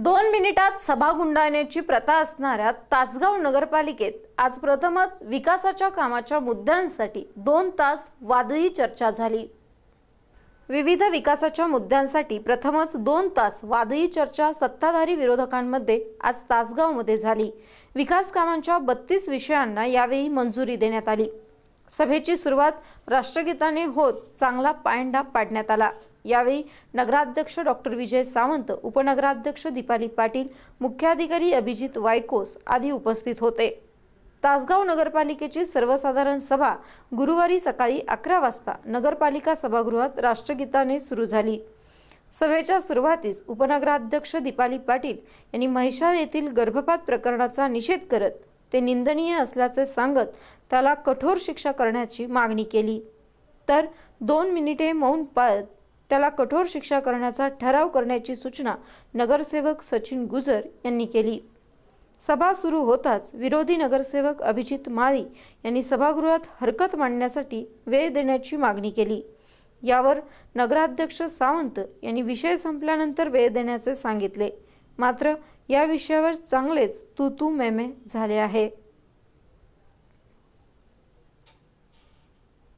दोन मिनिटात सभा गुंडाळण्याची प्रथा असणाऱ्या तासगाव नगरपालिकेत आज प्रथमच विकासाच्या कामाच्या मुद्द्यांसाठी दोन तास वादळी चर्चा झाली. विविध विकासाच्या मुद्द्यांसाठी प्रथमच दोन तास वादळी चर्चा सत्ताधारी विरोधकांमध्ये आज तासगावमध्ये झाली. विकास कामांच्या बत्तीस विषयांना यावेळी मंजुरी देण्यात आली. सभेची सुरुवात राष्ट्रगीताने होत चांगला पायंडा पाडण्यात आला. यावेळी नगराध्यक्ष डॉक्टर विजय सावंत उपनगराध्यक्ष दीपाली पाटील मुख्याधिकारी अभिजित वायकोस आदी उपस्थित होते. तासगाव नगरपालिकेची सर्वसाधारण सभा गुरुवारी सकाळी अकरा वाजता नगरपालिका सभागृहात राष्ट्रगीताने सुरू झाली. सभेच्या सुरुवातीस उपनगराध्यक्ष दीपाली पाटील यांनी म्हैसाळ येथील गर्भपात प्रकरणाचा निषेध करत ते निंदनीय असल्याचे सांगत त्याला कठोर शिक्षा करण्याची मागणी केली. तर दोन मिनिटे मौन पाळत त्याला कठोर शिक्षा करण्याचा ठराव करण्याची सूचना नगरसेवक सचिन गुजर यांनी केली. सभा सुरू होताच विरोधी नगरसेवक अभिजित माळी यांनी सभागृहात हरकत मांडण्यासाठी वेळ देण्याची मागणी केली. यावर नगराध्यक्ष सावंत यांनी विषय संपल्यानंतर वेळ देण्याचे सांगितले. मात्र या विषयावर चांगलेच तू तू मेमे झाले आहे.